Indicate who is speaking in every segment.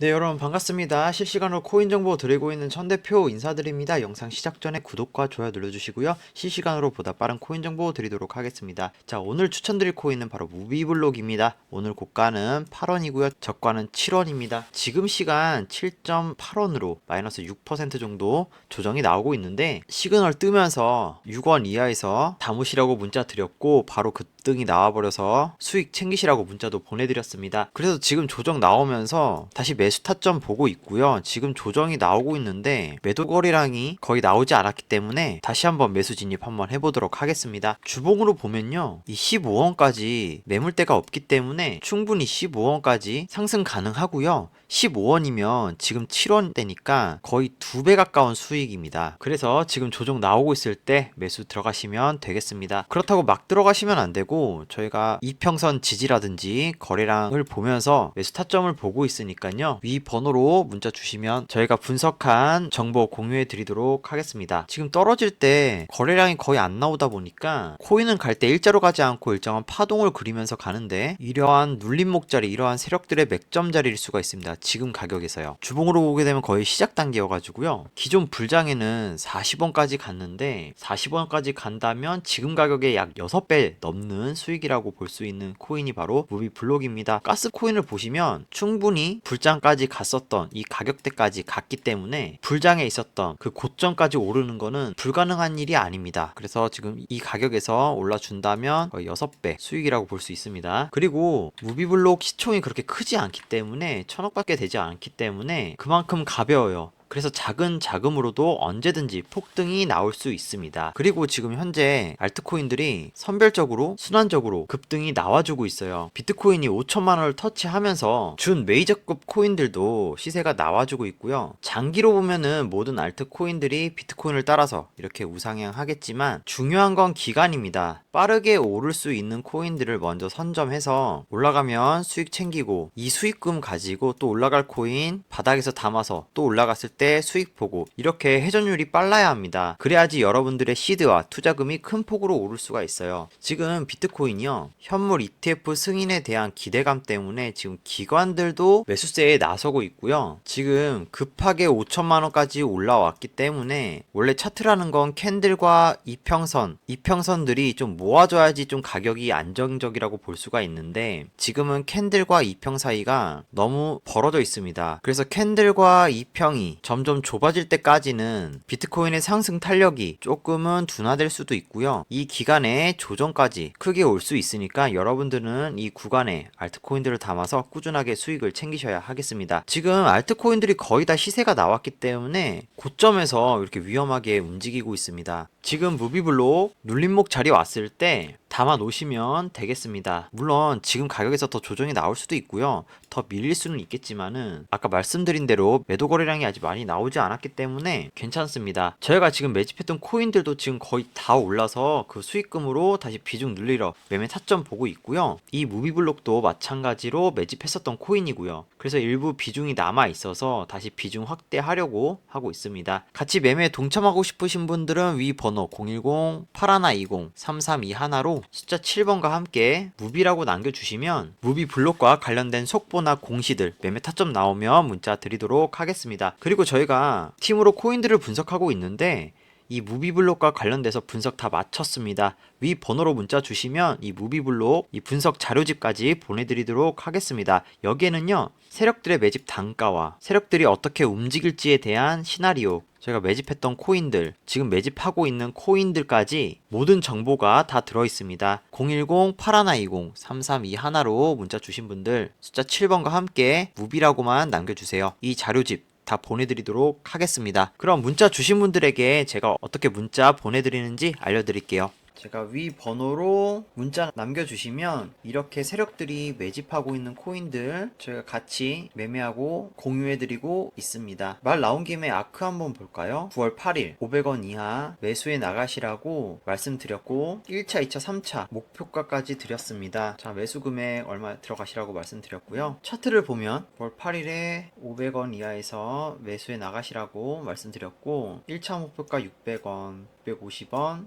Speaker 1: 네 여러분 반갑습니다. 실시간으로 코인 정보 드리고 있는 천 대표 인사드립니다. 영상 시작 전에 구독과 좋아요 눌러주시고요. 실시간으로 보다 빠른 코인 정보 드리도록 하겠습니다. 자 오늘 추천드릴 코인은 바로 무비블록입니다. 오늘 고가는 8원이고요. 저가는 7원입니다. 지금 시간 7.8원으로 마이너스 6% 정도 조정이 나오고 있는데 시그널 뜨면서 6원 이하에서 담으시라고 문자 드렸고 바로 급등이 나와버려서 수익 챙기시라고 문자도 보내드렸습니다. 그래서 지금 조정 나오면서 다시 매수 타점 보고 있고요. 지금 조정이 나오고 있는데 매도 거래량이 거의 나오지 않았기 때문에 다시 한번 매수 진입 한번 해보도록 하겠습니다. 주봉으로 보면요. 이 15원까지 매물대가 없기 때문에 충분히 15원까지 상승 가능하고요. 15원이면 지금 7원대니까 거의 두 배 가까운 수익입니다. 그래서 지금 조정 나오고 있을 때 매수 들어가시면 되겠습니다. 그렇다고 막 들어가시면 안 되고 저희가 이평선 지지라든지 거래량을 보면서 매수 타점을 보고 있으니까요. 위 번호로 문자 주시면 저희가 분석한 정보 공유해 드리도록 하겠습니다. 지금 떨어질 때 거래량이 거의 안 나오다 보니까 코인은 갈 때 일자로 가지 않고 일정한 파동을 그리면서 가는데 이러한 눌림목 자리, 이러한 세력들의 맥점 자리일 수가 있습니다. 지금 가격에서요. 주봉으로 보게 되면 거의 시작 단계여가지고요. 기존 불장에는 40원까지 갔는데 40원까지 간다면 지금 가격의 약 6배 넘는 수익이라고 볼 수 있는 코인이 바로 무비블록입니다. 가스 코인을 보시면 충분히 불장까지 갔었던 이 가격대까지 갔기 때문에 불장에 있었던 그 고점까지 오르는 거는 불가능한 일이 아닙니다. 그래서 지금 이 가격에서 올라준다면 거의 6배 수익이라고 볼 수 있습니다. 그리고 무비블록 시총이 그렇게 크지 않기 때문에 천억밖에 되지 않기 때문에 그만큼 가벼워요. 그래서 작은 자금으로도 언제든지 폭등이 나올 수 있습니다. 그리고 지금 현재 알트코인들이 선별적으로 순환적으로 급등이 나와주고 있어요. 비트코인이 5천만 원을 터치하면서 준 메이저급 코인들도 시세가 나와주고 있고요. 장기로 보면은 모든 알트코인들이 비트코인을 따라서 이렇게 우상향하겠지만 중요한 건 기간입니다. 빠르게 오를 수 있는 코인들을 먼저 선점해서 올라가면 수익 챙기고 이 수익금 가지고 또 올라갈 코인 바닥에서 담아서 또 올라갔을 때 수익 보고 이렇게 회전율이 빨라야 합니다. 그래야지 여러분들의 시드와 투자금이 큰 폭으로 오를 수가 있어요. 지금 비트코인이요. 현물 ETF 승인에 대한 기대감 때문에 지금 기관들도 매수세에 나서고 있고요. 지금 급하게 5천만 원까지 올라왔기 때문에 원래 차트라는 건 캔들과 이평선, 이평선들이 좀 모아줘야지 좀 가격이 안정적이라고 볼 수가 있는데 지금은 캔들과 이평 사이가 너무 벌어져 있습니다. 그래서 캔들과 이평이 점점 좁아질 때까지는 비트코인의 상승 탄력이 조금은 둔화될 수도 있고요. 이 기간에 조정까지 크게 올 수 있으니까 여러분들은 이 구간에 알트코인들을 담아서 꾸준하게 수익을 챙기셔야 하겠습니다. 지금 알트코인들이 거의 다 시세가 나왔기 때문에 고점에서 이렇게 위험하게 움직이고 있습니다. 지금 무비블록 눌림목 자리 왔을 때 담아 놓으시면 되겠습니다. 물론 지금 가격에서 더 조정이 나올 수도 있고요. 더 밀릴 수는 있겠지만은 아까 말씀드린 대로 매도 거래량이 아직 많이 나오지 않았기 때문에 괜찮습니다. 저희가 지금 매집했던 코인들도 지금 거의 다 올라서 그 수익금으로 다시 비중 늘리러 매매 타점 보고 있고요. 이 무비블록도 마찬가지로 매집했었던 코인이고요. 그래서 일부 비중이 남아 있어서 다시 비중 확대하려고 하고 있습니다. 같이 매매에 동참하고 싶으신 분들은 위 번호 010-8120-332하나로 숫자 7번과 함께 무비라고 남겨주시면 무비 블록과 관련된 속보나 공시들 매매 타점 나오면 문자 드리도록 하겠습니다. 그리고 저희가 팀으로 코인들을 분석하고 있는데 이 무비블록과 관련돼서 분석 다 마쳤습니다. 위 번호로 문자 주시면 이 무비블록 이 분석 자료집까지 보내드리도록 하겠습니다. 여기에는요 세력들의 매집 단가와 세력들이 어떻게 움직일지에 대한 시나리오 저희가 매집했던 코인들, 지금 매집하고 있는 코인들까지 모든 정보가 다 들어 있습니다. 010-8120-332하나로 문자 주신 분들 숫자 7번과 함께 무비라고만 남겨주세요. 이 자료집 다 보내드리도록 하겠습니다. 그럼 문자 주신 분들에게 제가 어떻게 문자 보내드리는지 알려드릴게요. 제가 위 번호로 문자 남겨주시면 이렇게 세력들이 매집하고 있는 코인들 저희가 같이 매매하고 공유해드리고 있습니다. 말 나온 김에 아크 한번 볼까요? 9월 8일 500원 이하 매수해 나가시라고 말씀드렸고 1차, 2차, 3차 목표가까지 드렸습니다. 자 매수 금액 얼마 들어가시라고 말씀드렸고요. 차트를 보면 9월 8일에 500원 이하에서 매수해 나가시라고 말씀드렸고 1차 목표가 600원, 650원,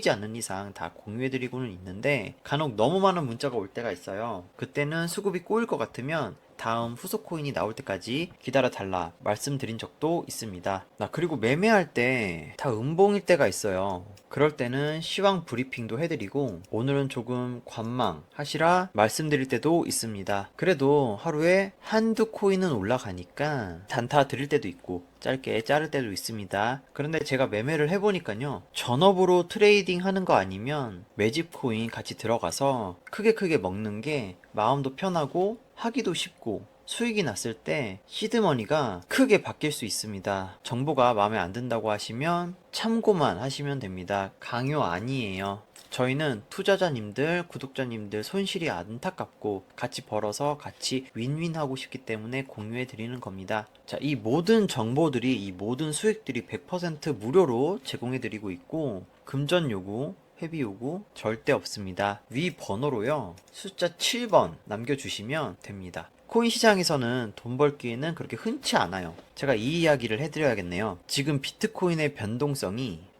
Speaker 1: 지 않는 이상 다 공유해드리고는 있는데 간혹 너무 많은 문자가 올 때가 있어요. 그때는 수급이 꼬일 것 같으면 다음 후속 코인이 나올 때까지 기다려 달라 말씀드린 적도 있습니다. 나 그리고 매매할 때 다 음봉일 때가 있어요. 그럴 때는 시황 브리핑도 해드리고 오늘은 조금 관망 하시라 말씀드릴 때도 있습니다. 그래도 하루에 한두 코인은 올라가니까 단타 드릴 때도 있고 짧게 자를 때도 있습니다. 그런데 제가 매매를 해보니까요. 전업으로 트레이딩 하는 거 아니면 매집 코인 같이 들어가서 크게 크게 먹는 게 마음도 편하고 하기도 쉽고 수익이 났을 때 시드머니가 크게 바뀔 수 있습니다. 정보가 마음에 안 든다고 하시면 참고만 하시면 됩니다. 강요 아니에요. 저희는 투자자님들, 구독자님들 손실이 안타깝고 같이 벌어서 같이 윈윈하고 싶기 때문에 공유해 드리는 겁니다. 자, 이 모든 정보들이 이 모든 수익들이 100% 무료로 제공해 드리고 있고 금전 요구, 회비 요구 절대 없습니다. 위 번호로요. 숫자 7번 남겨주시면 됩니다. 코인 시장에서는 돈 벌 기회는 그렇게 흔치 않아요. 제가 이 이야기를 해드려야겠네요. 지금 비트코인의 변동성이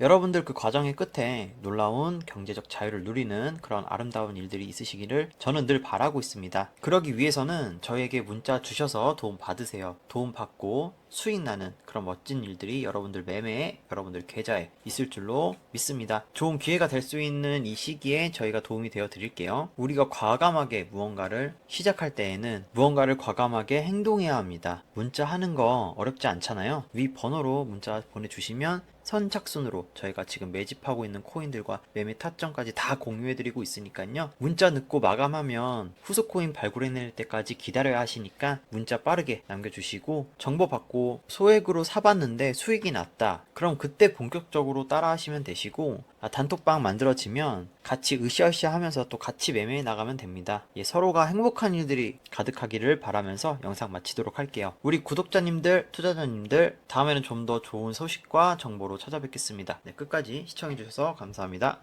Speaker 1: 여러분들 그 과정의 끝에 놀라운 경제적 자유를 누리는 그런 아름다운 일들이 있으시기를 저는 늘 바라고 있습니다. 그러기 위해서는 저에게 문자 주셔서 도움 받으세요. 도움 받고 수익 나는 그런 멋진 일들이 여러분들 매매에 여러분들 계좌에 있을 줄로 믿습니다. 좋은 기회가 될 수 있는 이 시기에 저희가 도움이 되어 드릴게요. 우리가 과감하게 무언가를 시작할 때에는 무언가를 과감하게 행동해야 합니다. 문자 하는 거 어렵지 않잖아요. 위 번호로 문자 보내주시면 선착순으로 저희가 지금 매집하고 있는 코인들과 매매 타점까지 다 공유해드리고 있으니까요. 문자 늦고 마감하면 후속 코인 발굴해낼 때까지 기다려야 하시니까 문자 빠르게 남겨주시고 정보 받고 소액으로 사봤는데 수익이 났다. 그럼 그때 본격적으로 따라 하시면 되시고 아, 단톡방 만들어지면 같이 으쌰으쌰 하면서 또 같이 매매해 나가면 됩니다. 예, 서로가 행복한 일들이 가득하기를 바라면서 영상 마치도록 할게요. 우리 구독자님들, 투자자님들, 다음에는 좀 더 좋은 소식과 정보로 찾아뵙겠습니다. 네, 끝까지 시청해주셔서 감사합니다.